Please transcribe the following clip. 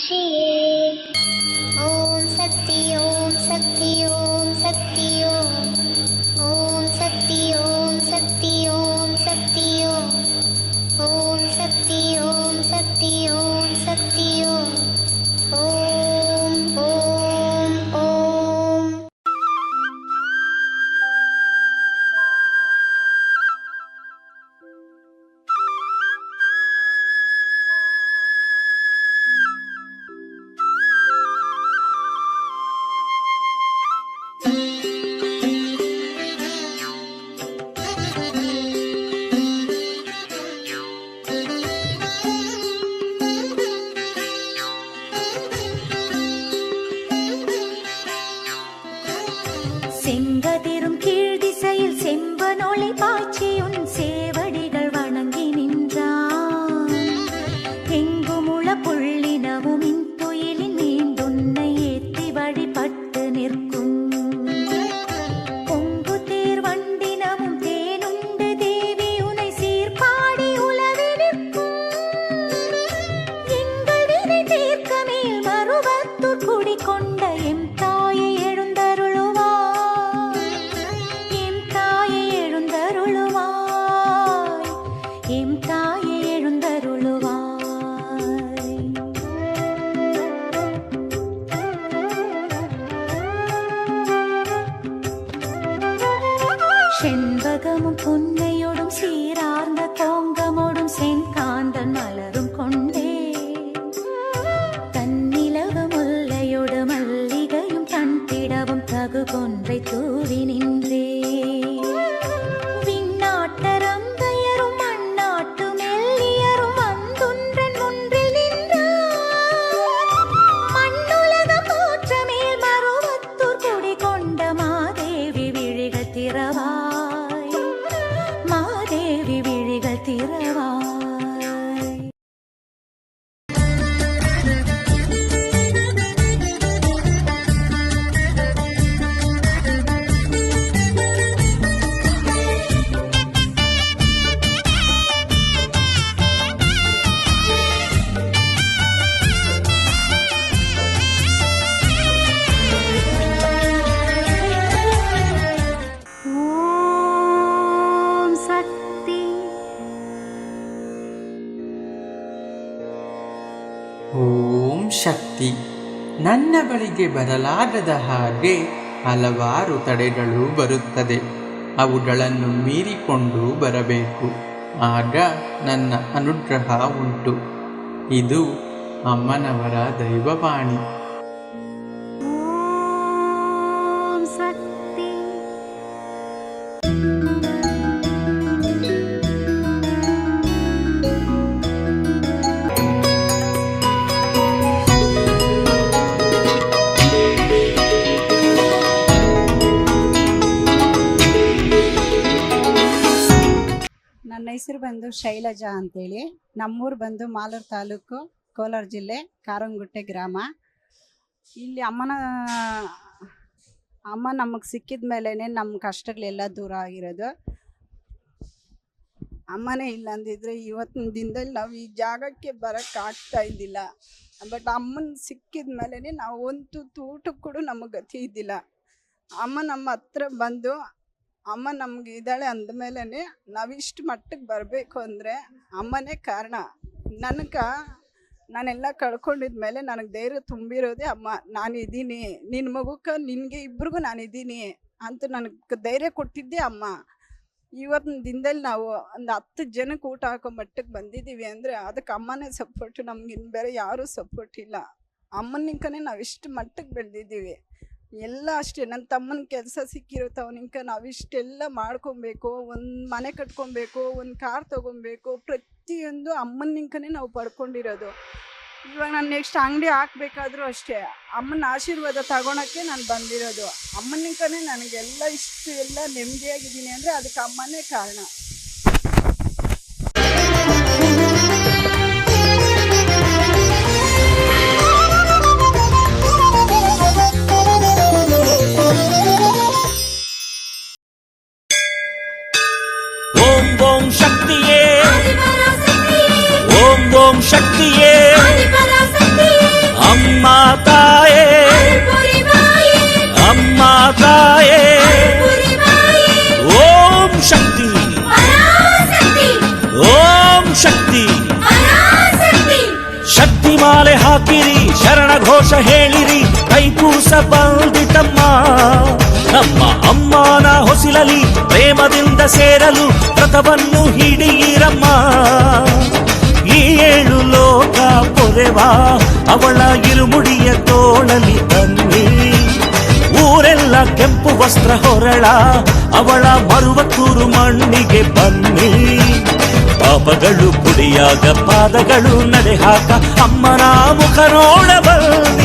காமாட்சியே ஓம் சக்தி ஓம் சக்தி ஓம் சக்தி ஓம் தாயை எழுந்தருளுவாய். தேவி ಶಕ್ತಿ. ನನ್ನ ಬಳಿಗೆ ಬರಲಾಗದ ಹಾಗೆ ಹಲವಾರು ತಡೆಗಳು ಬರುತ್ತದೆ. ಅವುಗಳನ್ನು ಮೀರಿಕೊಂಡು ಬರಬೇಕು. ಆಗ ನನ್ನ ಅನುಗ್ರಹ ಉಂಟು. ಇದು ಅಮ್ಮನವರ ದೈವವಾಣಿ. ಹೆಸರು ಬಂದು ಶೈಲಜಾ ಅಂತೇಳಿ. ನಮ್ಮೂರು ಬಂದು ಮಾಲೂರು ತಾಲೂಕು ಕೋಲಾರ ಜಿಲ್ಲೆ ಕಾರಂಗುಟ್ಟೆ ಗ್ರಾಮ. ಇಲ್ಲಿ ಅಮ್ಮನ, ಅಮ್ಮ ನಮಗೆ ಸಿಕ್ಕಿದ ಮೇಲೇ ನಮ್ಮ ಕಷ್ಟಗಳೆಲ್ಲ ದೂರ ಆಗಿರೋದು. ಅಮ್ಮನೇ ಇಲ್ಲ ಅಂದಿದ್ರೆ ಇವತ್ತಿನ ದಿನದಲ್ಲಿ ನಾವು ಈ ಜಾಗಕ್ಕೆ ಬರೋಕ್ಕಾಗ್ತಾ ಇದ್ದಿಲ್ಲ. ಬಟ್ ಅಮ್ಮನ ಸಿಕ್ಕಿದ ಮೇಲೇ ನಾವು ಒಂದು ತೂಟಕ್ಕೂ ಕೂಡ ನಮಗೆ ಗತಿ ಇದ್ದಿಲ್ಲ. ಅಮ್ಮ ನಮ್ಮ ಹತ್ರ ಬಂದು ಅಮ್ಮ ನಮ್ಗೆ ಇದ್ದಾಳೆ ಅಂದಮೇಲೆ ನಾವಿಷ್ಟು ಮಟ್ಟಕ್ಕೆ ಬರಬೇಕು ಅಂದರೆ ಅಮ್ಮನೇ ಕಾರಣ. ನನಗೆ ನಾನೆಲ್ಲ ಕಳ್ಕೊಂಡಿದ ಮೇಲೆ ನನಗೆ ಧೈರ್ಯ ತುಂಬಿರೋದೆ ಅಮ್ಮ. ನಾನಿದ್ದೀನಿ ನಿನ್ನ ಮಗುಕ್ಕೆ ನಿನಗೆ ಇಬ್ರಿಗೂ ನಾನಿದ್ದೀನಿ ಅಂತ ನನಗೆ ಧೈರ್ಯ ಕೊಟ್ಟಿದ್ದೆ ಅಮ್ಮ. ಇವತ್ತಿನ ದಿನದಲ್ಲಿ ನಾವು ಒಂದು ಹತ್ತು ಜನಕ್ಕೆ ಊಟ ಹಾಕೋ ಮಟ್ಟಕ್ಕೆ ಬಂದಿದ್ದೀವಿ ಅಂದರೆ ಅದಕ್ಕೆ ಅಮ್ಮನೇ ಸಪೋರ್ಟು ನಮ್ಗೆ ಇನ್ನು ಬೇರೆ ಯಾರೂ ಸಪೋರ್ಟ್ ಇಲ್ಲ. ಅಮ್ಮನಿಂಕನೇ ನಾವು ಇಷ್ಟು ಮಟ್ಟಕ್ಕೆ ಬೆಳೆದಿದ್ದೀವಿ. ಎಲ್ಲ ಅಷ್ಟೇ. ನನ್ನ ತಮ್ಮನ ಕೆಲಸ ಸಿಕ್ಕಿರುತ್ತೆ ಅವನಿಂಕ ನಾವು ಇಷ್ಟೆಲ್ಲ ಮಾಡ್ಕೊಬೇಕು, ಒಂದು ಮನೆ ಕಟ್ಕೊಬೇಕು, ಒಂದು ಕಾರ್ ತೊಗೊಬೇಕು, ಪ್ರತಿಯೊಂದು ಅಮ್ಮನಿಂಕನೇ ನಾವು ಪಡ್ಕೊಂಡಿರೋದು. ಇವಾಗ ನಾನು ನೆಕ್ಸ್ಟ್ ಅಂಗಡಿ ಹಾಕ್ಬೇಕಾದ್ರೂ ಅಷ್ಟೇ. ಅಮ್ಮನ ಆಶೀರ್ವಾದ ತಗೊಳಕ್ಕೆ ನಾನು ಬಂದಿರೋದು. ಅಮ್ಮನಿಂಕನೇ ನನಗೆಲ್ಲ ಇಷ್ಟು ಎಲ್ಲ ನೆಮ್ಮದಿಯಾಗಿದ್ದೀನಿ ಅಂದರೆ ಅದಕ್ಕೆ ಅಮ್ಮನೇ ಕಾರಣ. ಹಾಕಿರಿ ಶರಣ ಘೋಷ ಹೇಳಿರಿ, ಕೈಕೂಸ ಬಂದಿತಮ್ಮ ನಮ್ಮ ಅಮ್ಮನ ಹೊಸಿಲಲಿ, ಪ್ರೇಮದಿಂದ ಸೇರಲು ವ್ರತವನ್ನು ಹಿಡಿಯಿರಮ್ಮ. ಈ ಏಳು ಲೋಕ ಪೊರೆವಾ, ಅವಳ ಇರುಮುಡಿಯ ತೋಳಲಿ ಬನ್ನಿ. ಊರೆಲ್ಲ ಕೆಂಪು ವಸ್ತ್ರ ಹೊರಳ, ಅವಳ ಮರುವತ್ತೂರು ಮಣ್ಣಿಗೆ ಬನ್ನಿ. ಪಾಪಗಳು ಪುಡಿಯಾಗ ಪಾದಗಳು ನಡೆ ಹಾಕ ಅಮ್ಮನ ಮುಖ ನೋಡ ಬನ್ನಿ